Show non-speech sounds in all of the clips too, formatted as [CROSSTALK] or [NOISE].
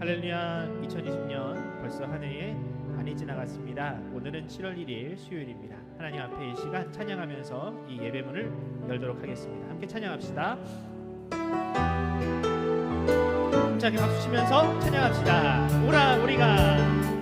할렐루야 2020년 벌써 한 해의 반이 지나갔습니다. 오늘은 7월 1일 수요일입니다. 하나님 앞에 이 시간 찬양하면서 이 예배문을 열도록 하겠습니다. 함께 찬양합시다. 힘차게 박수 치면서 찬양합시다. 오라 우리가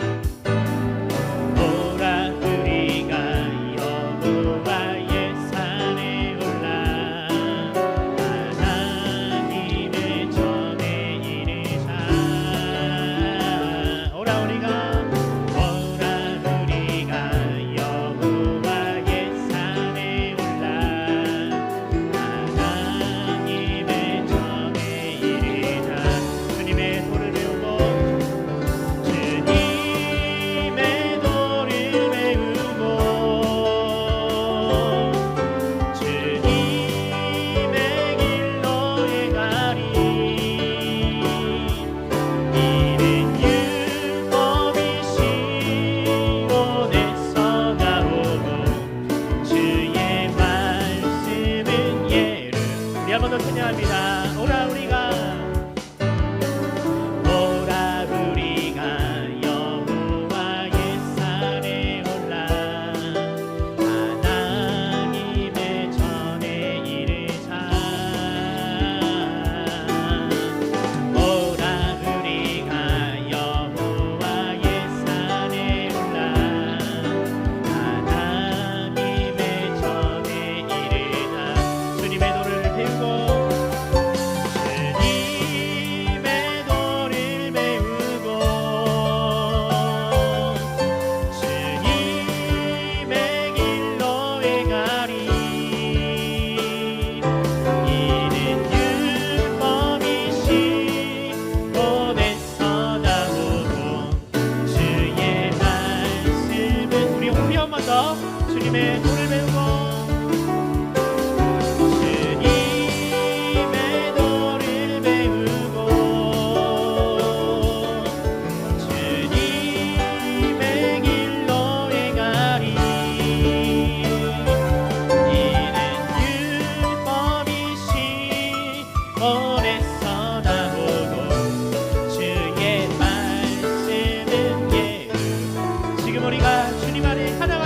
우리가 주님 안에 하나가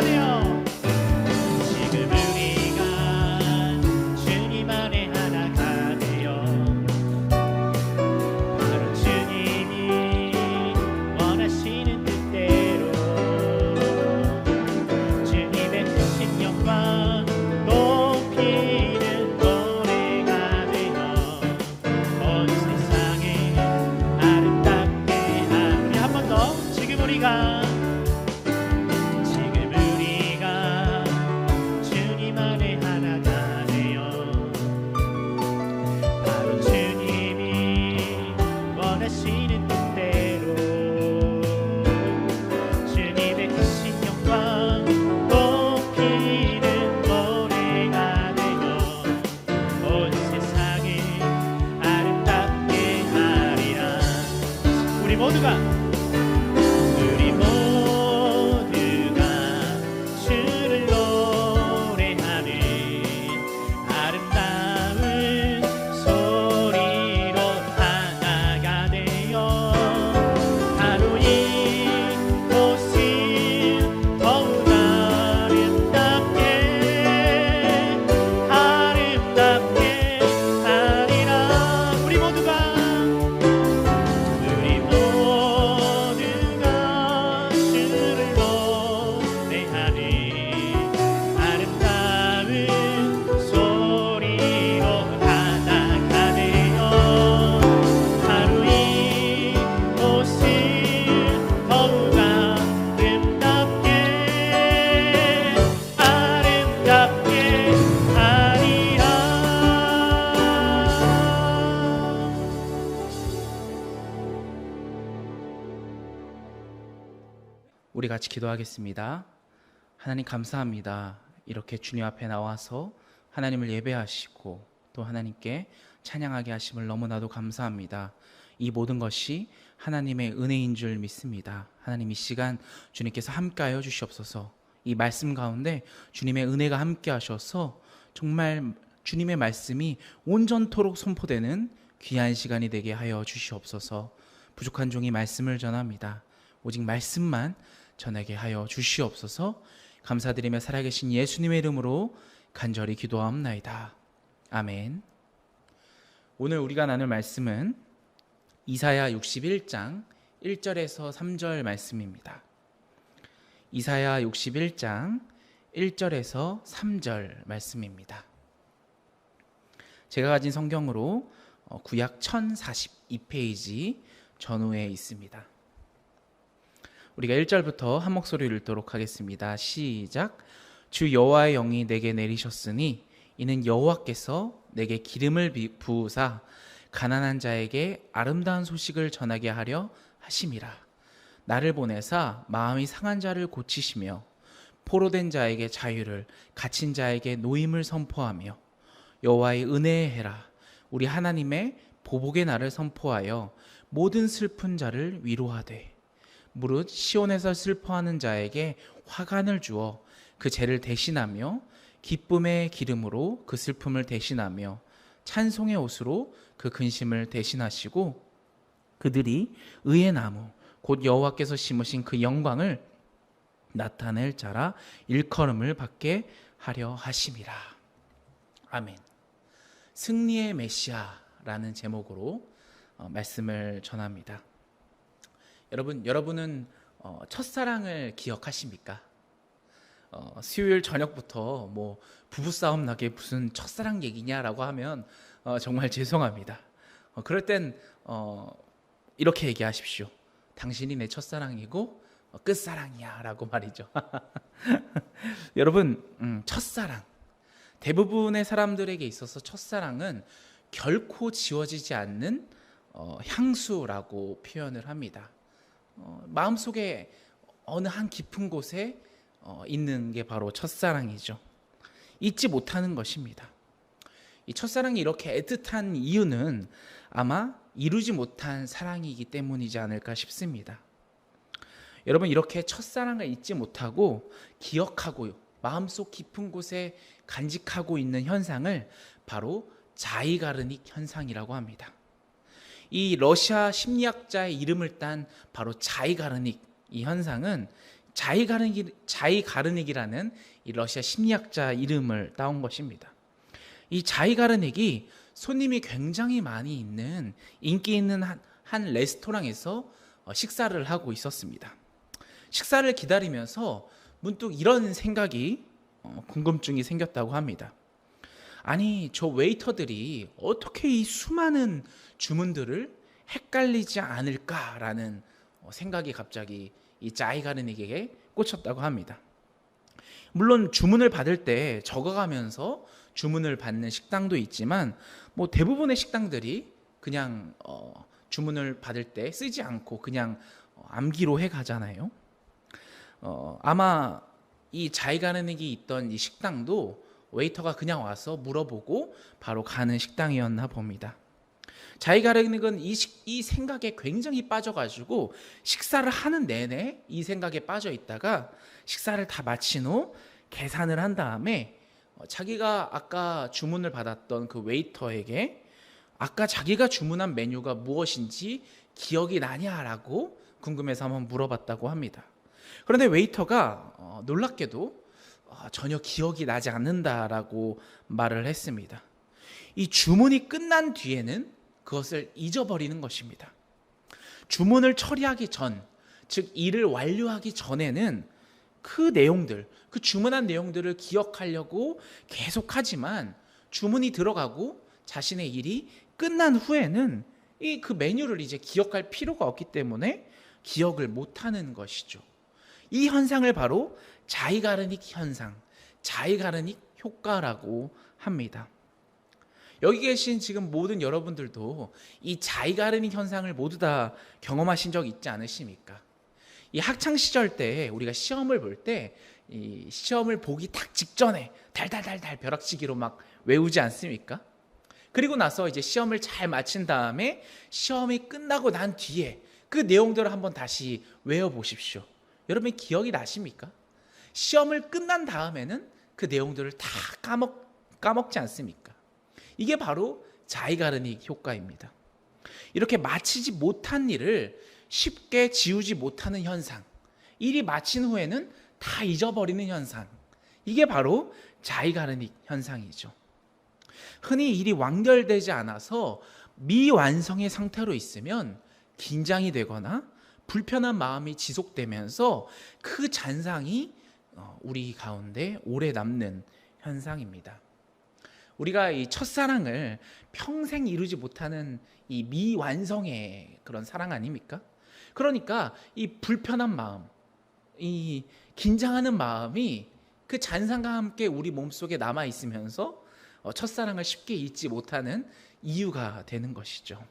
모두가 같이 기도하겠습니다. 하나님 감사합니다. 이렇게 주님 앞에 나와서 하나님을 예배하시고 또 하나님께 찬양하게 하심을 너무나도 감사합니다. 이 모든 것이 하나님의 은혜인 줄 믿습니다. 하나님 이 시간 주님께서 함께하여 주시옵소서. 이 말씀 가운데 주님의 은혜가 함께 하셔서 정말 주님의 말씀이 온전토록 선포되는 귀한 시간이 되게 하여 주시옵소서. 부족한 종이 말씀을 전합니다. 오직 말씀만 전하게 하여 주시옵소서. 감사드리며 살아계신 예수님의 이름으로 간절히 기도하옵나이다. 아멘. 오늘 우리가 나눌 말씀은 이사야 61장 1절에서 3절 말씀입니다. 이사야 61장 1절에서 3절 말씀입니다. 제가 가진 성경으로 어, 구약 1042페이지 전후에 있습니다. 우리가 1절부터 한 목소리를 읽도록 하겠습니다. 시작. 주 여호와의 영이 내게 내리셨으니 이는 여호와께서 내게 기름을 비- 부으사 가난한 자에게 아름다운 소식을 전하게 하려 하심이라. 나를 보내사 마음이 상한 자를 고치시며 포로된 자에게 자유를 갇힌 자에게 노임을 선포하며 여호와의 은혜의 해라 우리 하나님의 보복의 날을 선포하여 모든 슬픈 자를 위로하되 무릇 시온에서 슬퍼하는 자에게 화관을 주어 그 죄를 대신하며 기쁨의 기름으로 그 슬픔을 대신하며 찬송의 옷으로 그 근심을 대신하시고 그들이 의의 나무 곧 여호와께서 심으신 그 영광을 나타낼 자라 일컬음을 받게 하려 하심이라. 아멘. 승리의 메시아라는 제목으로 어, 말씀을 전합니다. 여러분, 여러분은 어, 첫사랑을 기억하십니까? 어, 수요일 저녁부터 뭐 부부싸움 나게 무슨 첫사랑 얘기냐라고 하면 어, 정말 죄송합니다. 어, 그럴 땐 어, 이렇게 얘기하십시오. 당신이 내 첫사랑이고 어, 끝사랑이야라고 말이죠. [LAUGHS] 여러분, 음, 첫사랑 대부분의 사람들에게 있어서 첫사랑은 결코 지워지지 않는 어, 향수라고 표현을 합니다. 어, 마음속에 어느 한 깊은 곳에 어, 있는 게 바로 첫사랑이죠. 잊지 못하는 것입니다. 이 첫사랑이 이렇게 애틋한 이유는 아마 이루지 못한 사랑이기 때문이지 않을까 싶습니다. 여러분 이렇게 첫사랑을 잊지 못하고 기억하고 마음속 깊은 곳에 간직하고 있는 현상을 바로 자이가르닉 현상이라고 합니다. 이 러시아 심리학자의 이름을 딴 바로 자이가르닉 이 현상은 자이가르닉 자이가르닉이라는 이 러시아 심리학자 이름을 따온 것입니다. 이 자이가르닉이 손님이 굉장히 많이 있는 인기 있는 한, 한 레스토랑에서 어, 식사를 하고 있었습니다. 식사를 기다리면서 문득 이런 생각이 어, 궁금증이 생겼다고 합니다. 아니 저 웨이터들이 어떻게 이 수많은 주문들을 헷갈리지 않을까라는 어, 생각이 갑자기 이 자이가르닉에게 꽂혔다고 합니다. 물론 주문을 받을 때 적어가면서 주문을 받는 식당도 있지만 뭐 대부분의 식당들이 그냥 어, 주문을 받을 때 쓰지 않고 그냥 어, 암기로 해 가잖아요. 어, 아마 이 자이가르닉이 있던 이 식당도 웨이터가 그냥 와서 물어보고 바로 가는 식당이었나 봅니다. 자이가르닉은 이, 식- 이 생각에 굉장히 빠져가지고 식사를 하는 내내 이 생각에 빠져 있다가 식사를 다 마친 후 계산을 한 다음에 어, 자기가 아까 주문을 받았던 그 웨이터에게 아까 자기가 주문한 메뉴가 무엇인지 기억이 나냐라고 궁금해서 한번 물어봤다고 합니다. 그런데 웨이터가 어, 놀랍게도 어, 전혀 기억이 나지 않는다라고 말을 했습니다. 이 주문이 끝난 뒤에는 그것을 잊어버리는 것입니다. 주문을 처리하기 전, 즉 일을 완료하기 전에는 그 내용들, 그 주문한 내용들을 기억하려고 계속하지만 주문이 들어가고 자신의 일이 끝난 후에는 이 그 메뉴를 이제 기억할 필요가 없기 때문에 기억을 못하는 것이죠. 이 현상을 바로 자이가르닉 현상, 자이가르닉 효과라고 합니다. 여기 계신 지금 모든 여러분들도 이 자이가르닉 현상을 모두 다 경험하신 적 있지 않으십니까? 이 학창 시절 때 우리가 시험을 볼 때 이 시험을 보기 딱 직전에 달달달달 벼락치기로 막 외우지 않습니까? 그리고 나서 이제 시험을 잘 마친 다음에 시험이 끝나고 난 뒤에 그 내용들을 한번 다시 외워 보십시오. 여러분 기억이 나십니까? 시험을 끝난 다음에는 그 내용들을 다 까먹 까먹지 않습니까? 이게 바로 자이가르닉 효과입니다. 이렇게 마치지 못한 일을 쉽게 지우지 못하는 현상. 일이 마친 후에는 다 잊어버리는 현상. 이게 바로 자이가르닉 현상이죠. 흔히 일이 완결되지 않아서 미완성의 상태로 있으면 긴장이 되거나 불편한 마음이 지속되면서 그 잔상이 어, 우리 가운데 오래 남는 현상입니다. 우리가 이 첫사랑을 평생 이루지 못하는 이 미완성의 그런 사랑 아닙니까? 그러니까 이 불편한 마음, 이 긴장하는 마음이 그 잔상과 함께 우리 몸속에 남아 있으면서 어, 첫사랑을 쉽게 잊지 못하는 이유가 되는 것이죠.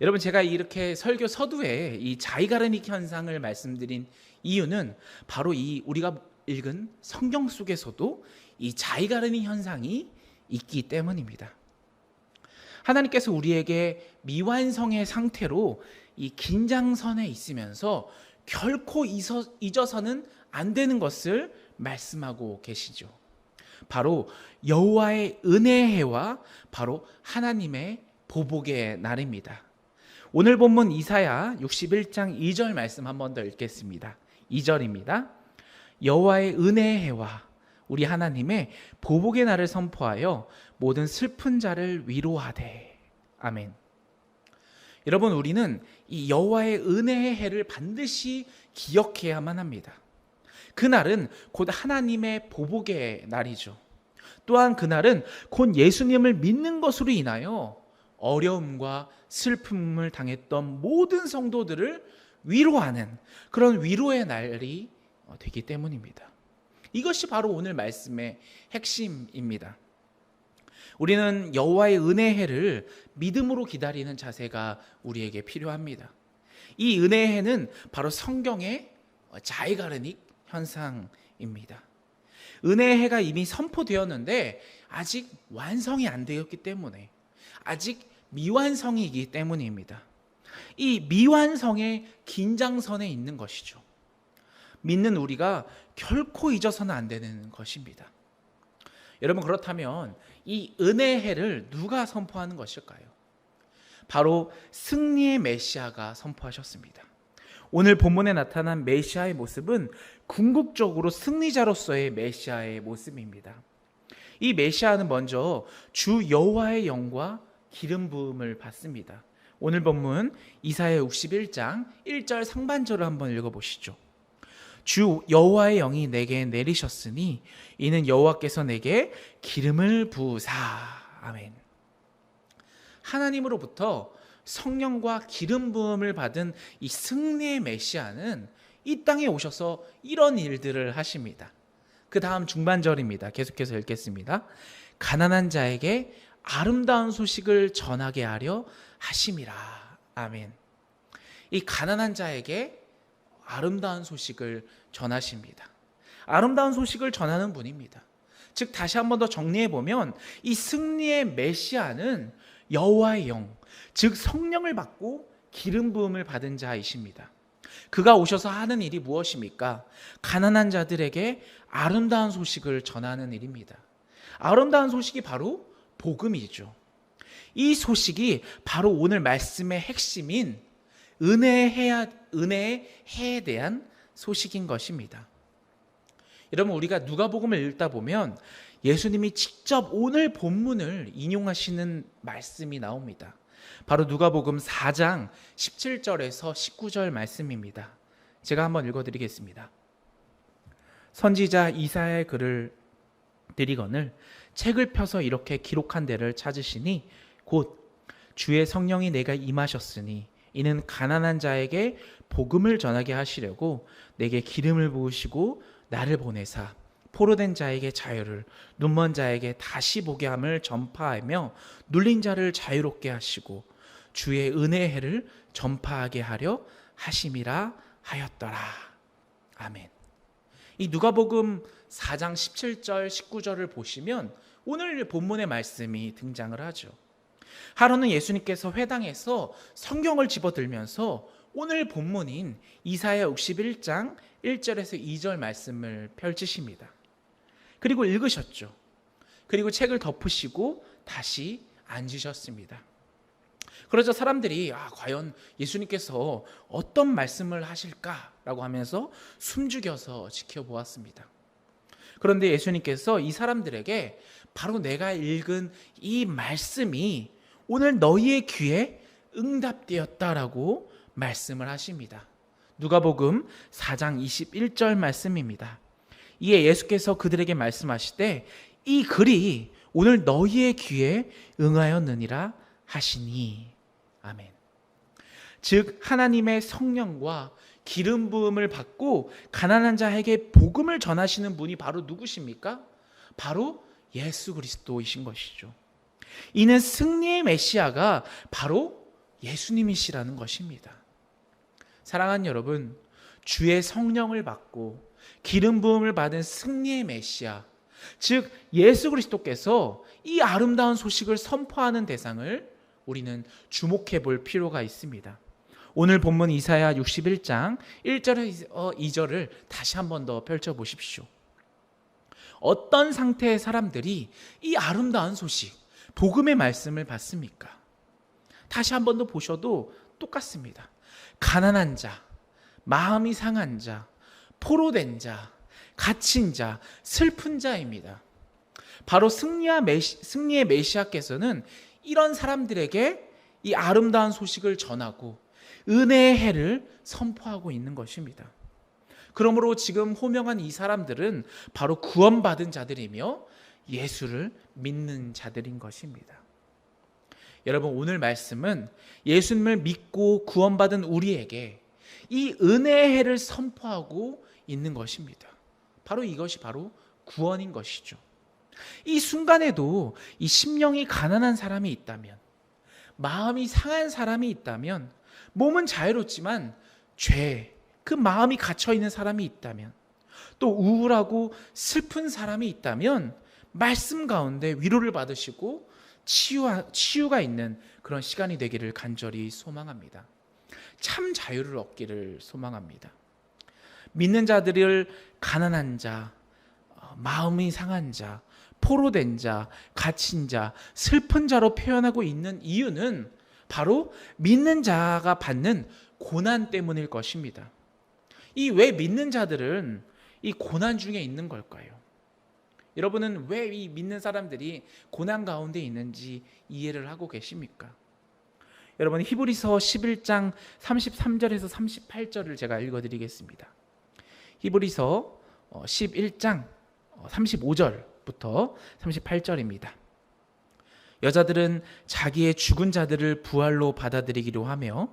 여러분 제가 이렇게 설교 서두에 이 자이가르닉 현상을 말씀드린 이유는 바로 이 우리가 읽은 성경 속에서도 이 자이가르닉 현상이 있기 때문입니다. 하나님께서 우리에게 미완성의 상태로 이 긴장선에 있으면서 결코 잊어, 잊어서는 안 되는 것을 말씀하고 계시죠. 바로 여호와의 은혜해와 바로 하나님의 보복의 날입니다. 오늘 본문 이사야 61장 2절 말씀 한 번 더 읽겠습니다. 2절입니다. 여호와의 은혜해와 우리 하나님의 보복의 날을 선포하여 모든 슬픈 자를 위로하되 아멘. 여러분 우리는 이 여호와의 은혜의 해를 반드시 기억해야만 합니다. 그날은 곧 하나님의 보복의 날이죠. 또한 그날은 곧 예수님을 믿는 것으로 인하여 어려움과 슬픔을 당했던 모든 성도들을 위로하는 그런 위로의 날이 되기 때문입니다. 이것이 바로 오늘 말씀의 핵심입니다. 우리는 여호와의 은혜해를 믿음으로 기다리는 자세가 우리에게 필요합니다. 이 은혜해는 바로 성경의 자이가르닉 현상입니다. 은혜해가 이미 선포되었는데 아직 완성이 안 되었기 때문에 아직 미완성이기 때문입니다. 이 미완성의 긴장선에 있는 것이죠. 믿는 우리가 결코 잊어서는 안 되는 것입니다. 여러분 그렇다면 이 은혜해를 누가 선포하는 것일까요? 바로 승리의 메시아가 선포하셨습니다. 오늘 본문에 나타난 메시아의 모습은 궁극적으로 승리자로서의 메시아의 모습입니다. 이 메시아는 먼저 주 여호와의 영과 기름 부음을 받습니다. 오늘 본문 이사야 61장 1절 상반절을 한번 읽어 보시죠. 주 여호와의 영이 내게 내리셨으니 이는 여호와께서 내게 기름을 부으사 아멘. 하나님으로부터 성령과 기름 부음을 받은 이 승리의 메시아는 이 땅에 오셔서 이런 일들을 하십니다. 그 다음 중반절입니다. 계속해서 읽겠습니다. 가난한 자에게 아름다운 소식을 전하게 하려 하심이라. 아멘. 이 가난한 자에게 아름다운 소식을 전하십니다. 아름다운 소식을 전하는 분입니다. 즉 다시 한 번 더 정리해 보면 이 승리의 메시아는 여호와의 영, 즉 성령을 받고 기름 부음을 받은 자이십니다. 그가 오셔서 하는 일이 무엇입니까? 가난한 자들에게 아름다운 소식을 전하는 일입니다. 아름다운 소식이 바로 복음이죠. 이 소식이 바로 오늘 말씀의 핵심인 은혜의 은혜의 해에 대한 소식인 것입니다. 여러분 우리가 누가복음을 읽다 보면 예수님이 직접 오늘 본문을 인용하시는 말씀이 나옵니다. 바로 누가복음 4장 17절에서 19절 말씀입니다. 제가 한번 읽어 드리겠습니다. 선지자 이사야의 글을 드리거늘 책을 펴서 이렇게 기록한 데를 찾으시니 곧 주의 성령이 내가 임하셨으니 이는 가난한 자에게 복음을 전하게 하시려고 내게 기름을 부으시고 나를 보내사 포로된 자에게 자유를 눈먼 자에게 다시 보게 함을 전파하며 눌린 자를 자유롭게 하시고 주의 은혜의 해를 전파하게 하려 하심이라 하였더라. 아멘. 이 누가복음 4장 17절 19절을 보시면 오늘 본문의 말씀이 등장을 하죠. 하루는 예수님께서 회당에서 성경을 집어들면서 오늘 본문인 이사야 61장 1절에서 2절 말씀을 펼치십니다. 그리고 읽으셨죠. 그리고 책을 덮으시고 다시 앉으셨습니다. 그러자 사람들이 아, 과연 예수님께서 어떤 말씀을 하실까라고 하면서 숨죽여서 지켜보았습니다. 그런데 예수님께서 이 사람들에게 바로 내가 읽은 이 말씀이 오늘 너희의 귀에 응답되었다라고 말씀을 하십니다. 누가복음 4장 21절 말씀입니다. 이에 예수께서 그들에게 말씀하시되 이 글이 오늘 너희의 귀에 응하였느니라 하시니 아멘. 즉 하나님의 성령과 기름 부음을 받고 가난한 자에게 복음을 전하시는 분이 바로 누구십니까? 바로 예수 그리스도이신 것이죠. 이는 승리의 메시아가 바로 예수님이시라는 것입니다. 사랑하는 여러분, 주의 성령을 받고 기름 부음을 받은 승리의 메시아, 즉 예수 그리스도께서 이 아름다운 소식을 선포하는 대상을 우리는 주목해 볼 필요가 있습니다. 오늘 본문 이사야 61장 1절에서 2절을 다시 한 번 더 펼쳐 보십시오. 어떤 상태의 사람들이 이 아름다운 소식, 복음의 말씀을 받습니까? 다시 한 번 더 보셔도 똑같습니다. 가난한 자, 마음이 상한 자, 포로된 자, 갇힌 자, 슬픈 자입니다. 바로 승리와 메시, 승리의 메시아께서는 이런 사람들에게 이 아름다운 소식을 전하고 은혜의 해를 선포하고 있는 것입니다. 그러므로 지금 호명한 이 사람들은 바로 구원받은 자들이며 예수를 믿는 자들인 것입니다. 여러분 오늘 말씀은 예수님을 믿고 구원받은 우리에게 이 은혜의 해를 선포하고 있는 것입니다. 바로 이것이 바로 구원인 것이죠. 이 순간에도 이 심령이 가난한 사람이 있다면, 마음이 상한 사람이 있다면, 몸은 자유롭지만 죄, 그 마음이 갇혀 있는 사람이 있다면, 또 우울하고 슬픈 사람이 있다면, 말씀 가운데 위로를 받으시고 치유, 치유가 있는 그런 시간이 되기를 간절히 소망합니다. 참 자유를 얻기를 소망합니다. 믿는 자들을 가난한 자, 어, 마음이 상한 자, 포로된 자, 갇힌 자, 슬픈 자로 표현하고 있는 이유는 바로 믿는 자가 받는 고난 때문일 것입니다. 이 왜 믿는 자들은 이 고난 중에 있는 걸까요? 여러분은 왜 이 믿는 사람들이 고난 가운데 있는지 이해를 하고 계십니까? 여러분 히브리서 11장 33절에서 38절을 제가 읽어 드리겠습니다. 히브리서 11장 35절부터 38절입니다. 여자들은 자기의 죽은 자들을 부활로 받아들이기로 하며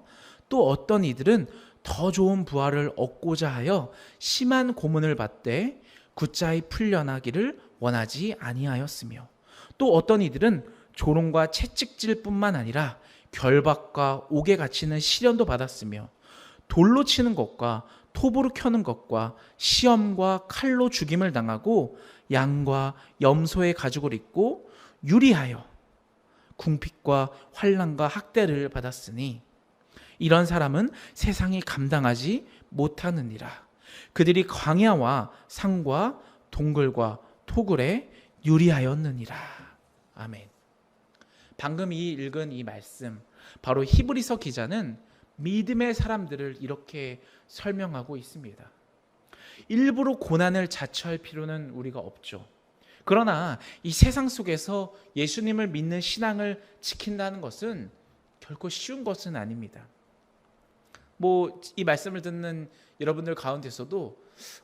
또 어떤 이들은 더 좋은 부활을 얻고자 하여 심한 고문을 받되 굳자이 풀려나기를 원하지 아니하였으며 또 어떤 이들은 조롱과 채찍질뿐만 아니라 결박과 옥에 갇히는 시련도 받았으며 돌로 치는 것과 톱으로 켜는 것과 시험과 칼로 죽임을 당하고 양과 염소의 가죽을 입고 유리하여 궁핍과 환란과 학대를 받았으니 이런 사람은 세상이 감당하지 못하느니라 그들이 광야와 상과 동굴과 토굴에 유리하였느니라 아멘 방금 이 읽은 이 말씀 바로 히브리서 기자는 믿음의 사람들을 이렇게 설명하고 있습니다. 일부러 고난을 자처할 필요는 우리가 없죠. 그러나 이 세상 속에서 예수님을 믿는 신앙을 지킨다는 것은 결코 쉬운 것은 아닙니다. 뭐 이 말씀을 듣는 여러분들 가운데서도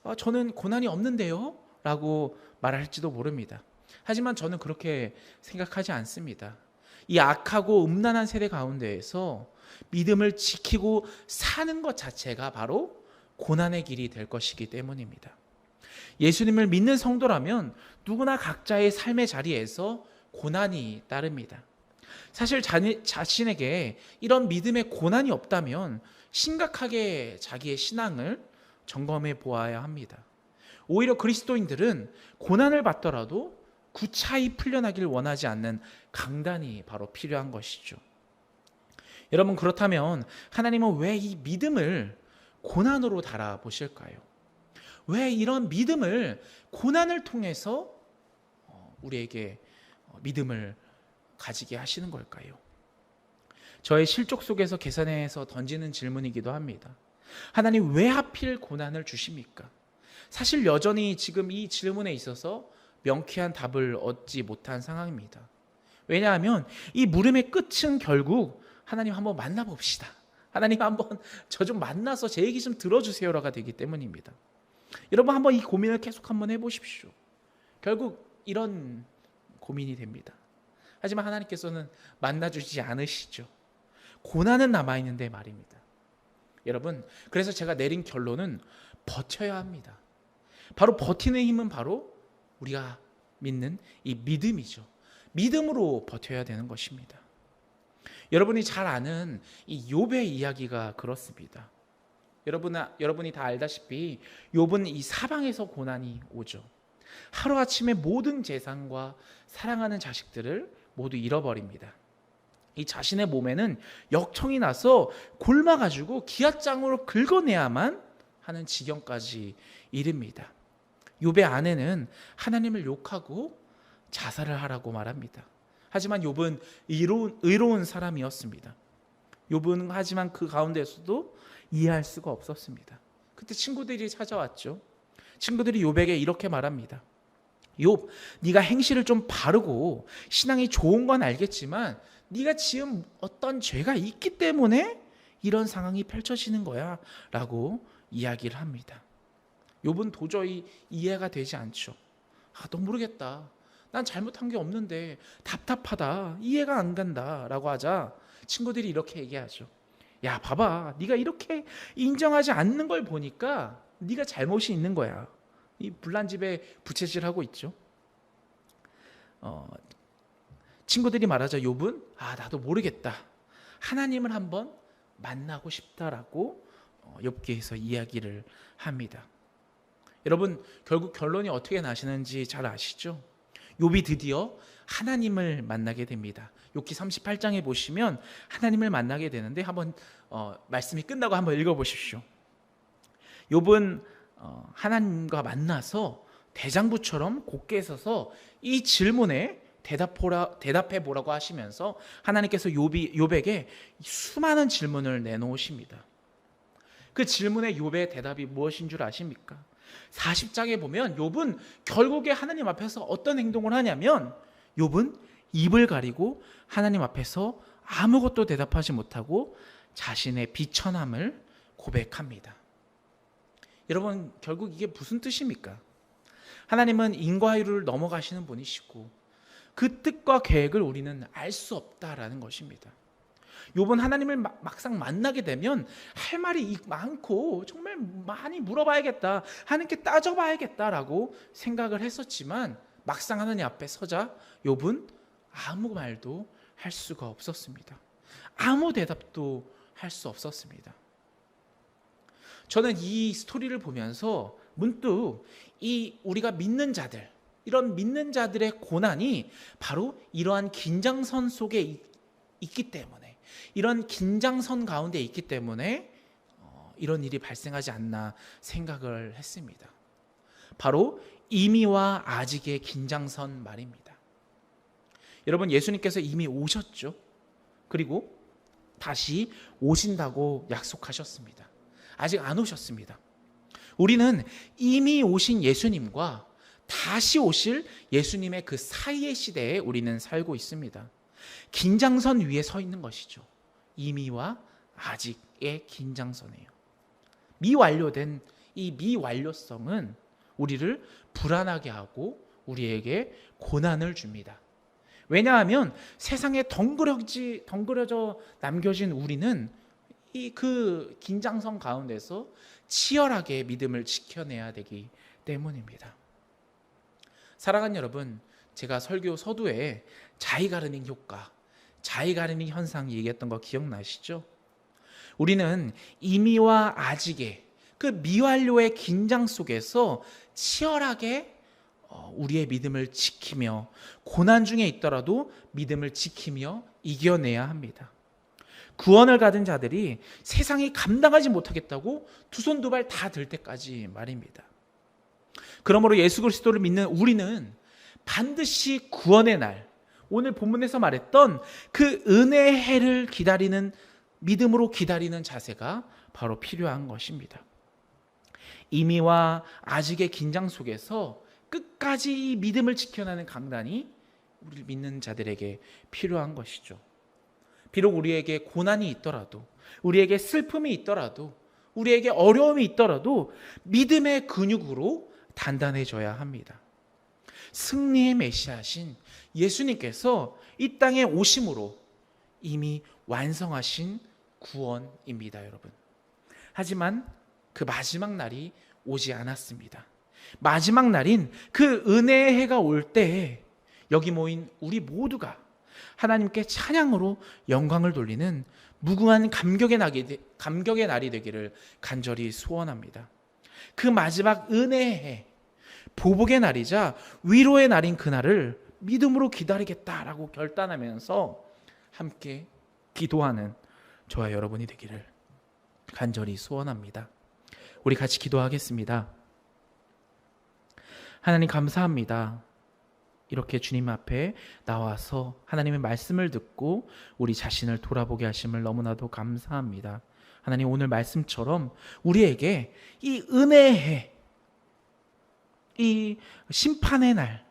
아, 저는 고난이 없는데요? 라고 말할지도 모릅니다. 하지만 저는 그렇게 생각하지 않습니다. 이 악하고 음란한 세대 가운데에서 믿음을 지키고 사는 것 자체가 바로 고난의 길이 될 것이기 때문입니다. 예수님을 믿는 성도라면 누구나 각자의 삶의 자리에서 고난이 따릅니다. 사실 자신에게 이런 믿음의 고난이 없다면 심각하게 자기의 신앙을 점검해 보아야 합니다. 오히려 그리스도인들은 고난을 받더라도 구차히 풀려나길 원하지 않는 강단이 바로 필요한 것이죠. 여러분 그렇다면 하나님은 왜 이 믿음을 고난으로 달아보실까요? 왜 이런 믿음을 고난을 통해서 어, 우리에게 어, 믿음을 가지게 하시는 걸까요? 저의 실족 속에서 계산해서 던지는 질문이기도 합니다. 하나님 왜 하필 고난을 주십니까? 사실 여전히 지금 이 질문에 있어서 명쾌한 답을 얻지 못한 상황입니다. 왜냐하면 이 물음의 끝은 결국 하나님 한번 만나봅시다. 하나님 한번 저 좀 만나서 제 얘기 좀 들어주세요라가 되기 때문입니다. 여러분 한번 이 고민을 계속 한번 해보십시오. 결국 이런 고민이 됩니다. 하지만 하나님께서는 만나주지 않으시죠. 고난은 남아있는데 말입니다. 여러분, 그래서 제가 내린 결론은 버텨야 합니다. 바로 버티는 힘은 바로 우리가 믿는 이 믿음이죠. 믿음으로 버텨야 되는 것입니다. 여러분이 잘 아는 이 욥의 이야기가 그렇습니다. 여러분 여러분이 다 알다시피 욥은 이 사방에서 고난이 오죠. 하루 아침에 모든 재산과 사랑하는 자식들을 모두 잃어버립니다. 이 자신의 몸에는 역청이 나서 굶어 가지고 기압장으로 긁어내야만 하는 지경까지 이릅니다. 욥의 아내는 하나님을 욕하고 자살을 하라고 말합니다. 하지만 욥은 의로운, 의로운 사람이었습니다. 욥은 하지만 그 가운데서도 이해할 수가 없었습니다. 그때 친구들이 찾아왔죠. 친구들이 욥에게 이렇게 말합니다. 욥, 네가 행실을 좀 바르고 신앙이 좋은 건 알겠지만 네가 지은 어떤 죄가 있기 때문에 이런 상황이 펼쳐지는 거야라고 이야기를 합니다. 욥은 도저히 이해가 되지 않죠. 아, 너 모르겠다. 난 잘못한 게 없는데 답답하다. 이해가 안 간다라고 하자 친구들이 이렇게 얘기하죠. 야, 봐봐. 네가 이렇게 인정하지 않는 걸 보니까 네가 잘못이 있는 거야. 이 불난 집에 부채질하고 있죠. 어, 친구들이 말하자 욥은 아 나도 모르겠다. 하나님을 한번 만나고 싶다라고 어, 욥기에서 이야기를 합니다. 여러분 결국 결론이 어떻게 나시는지 잘 아시죠? 욥이 드디어 하나님을 만나게 됩니다. 욥기 38장에 보시면 하나님을 만나게 되는데 한번 어, 말씀이 끝나고 한번 읽어 보십시오. 욥은 어, 하나님과 만나서 대장부처럼 곧게 서서 이 질문에 대답보라, 대답해 보라고 하시면서 하나님께서 욥이 욥에게 수많은 질문을 내놓으십니다. 그 질문에 욥의 대답이 무엇인 줄 아십니까? 40장에 보면 욥은 결국에 하나님 앞에서 어떤 행동을 하냐면 욥은 입을 가리고 하나님 앞에서 아무것도 대답하지 못하고 자신의 비천함을 고백합니다. 여러분 결국 이게 무슨 뜻입니까? 하나님은 인과의를 넘어가시는 분이시고 그 뜻과 계획을 우리는 알 수 없다라는 것입니다. 요번 하나님을 막상 만나게 되면 할 말이 많고 정말 많이 물어봐야겠다. 하나님께 따져봐야겠다라고 생각을 했었지만 막상 하나님 앞에 서자 욥은 아무 말도 할 수가 없었습니다. 아무 대답도 할 수 없었습니다. 저는 이 스토리를 보면서 문득 이 우리가 믿는 자들 이런 믿는 자들의 고난이 바로 이러한 긴장선 속에 있기 때문에 이런 긴장선 가운데 있기 때문에 어, 이런 일이 발생하지 않나 생각을 했습니다. 바로 이미와 아직의 긴장선 말입니다. 여러분 예수님께서 이미 오셨죠. 그리고 다시 오신다고 약속하셨습니다. 아직 안 오셨습니다. 우리는 이미 오신 예수님과 다시 오실 예수님의 그 사이의 시대에 우리는 살고 있습니다. 긴장선 위에 서 있는 것이죠. 이미와 아직의 긴장선이에요. 미완료된 이 미완료성은 우리를 불안하게 하고 우리에게 고난을 줍니다. 왜냐하면 세상에 덩그러지 덩그러져 남겨진 우리는 이 그 긴장성 가운데서 치열하게 믿음을 지켜내야 되기 때문입니다. 사랑하는 여러분, 제가 설교 서두에 자이 가르닝 효과, 자이 가르닝 현상 얘기했던 거 기억나시죠? 우리는 이미와 아직의 그 미완료의 긴장 속에서 치열하게 어, 우리의 믿음을 지키며 고난 중에 있더라도 믿음을 지키며 이겨내야 합니다. 구원을 받은 자들이 세상이 감당하지 못하겠다고 두 손 두 발 다 들 때까지 말입니다. 그러므로 예수 그리스도를 믿는 우리는 반드시 구원의 날, 오늘 본문에서 말했던 그 은혜의 해를 기다리는 믿음으로 기다리는 자세가 바로 필요한 것입니다. 이미와 아직의 긴장 속에서 끝까지 이 믿음을 지켜내는 강단이 우리 믿는 자들에게 필요한 것이죠. 비록 우리에게 고난이 있더라도, 우리에게 슬픔이 있더라도, 우리에게 어려움이 있더라도 믿음의 근육으로 단단해져야 합니다. 승리의 메시아신 예수님께서 이 땅에 오심으로 이미 완성하신 구원입니다, 여러분. 하지만 그 마지막 날이 오지 않았습니다. 마지막 날인 그 은혜의 해가 올 때에 여기 모인 우리 모두가 하나님께 찬양으로 영광을 돌리는 무궁한 감격의 날이, 감격의 날이 되기를 간절히 소원합니다. 그 마지막 은혜의 해, 보복의 날이자 위로의 날인 그날을 믿음으로 기다리겠다라고 결단하면서 함께 기도하는 저와 여러분이 되기를 간절히 소원합니다. 우리 같이 기도하겠습니다. 하나님 감사합니다. 이렇게 주님 앞에 나와서 하나님의 말씀을 듣고 우리 자신을 돌아보게 하심을 너무나도 감사합니다. 하나님 오늘 말씀처럼 우리에게 이 은혜의 이 심판의 날,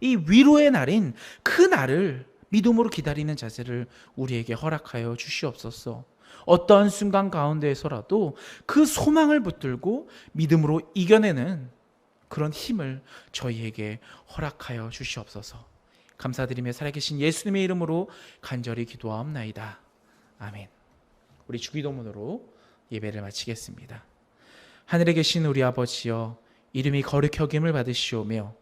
이 위로의 날인 그 날을 믿음으로 기다리는 자세를 우리에게 허락하여 주시옵소서. 어떠한 순간 가운데에서라도 그 소망을 붙들고 믿음으로 이겨내는 그런 힘을 저희에게 허락하여 주시옵소서. 감사드리며 살아계신 예수님의 이름으로 간절히 기도하옵나이다. 아멘. 우리 주기도문으로 예배를 마치겠습니다. 하늘에 계신 우리 아버지여 이름이 거룩히 여김을 받으시오며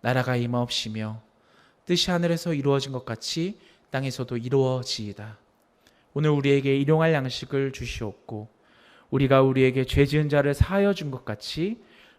나라가 임하옵시며 뜻이 하늘에서 이루어진 것 같이 땅에서도 이루어지이다. 오늘 우리에게 일용할 양식을 주시옵고 우리가 우리에게 죄 지은 자를 사하여 준 것 같이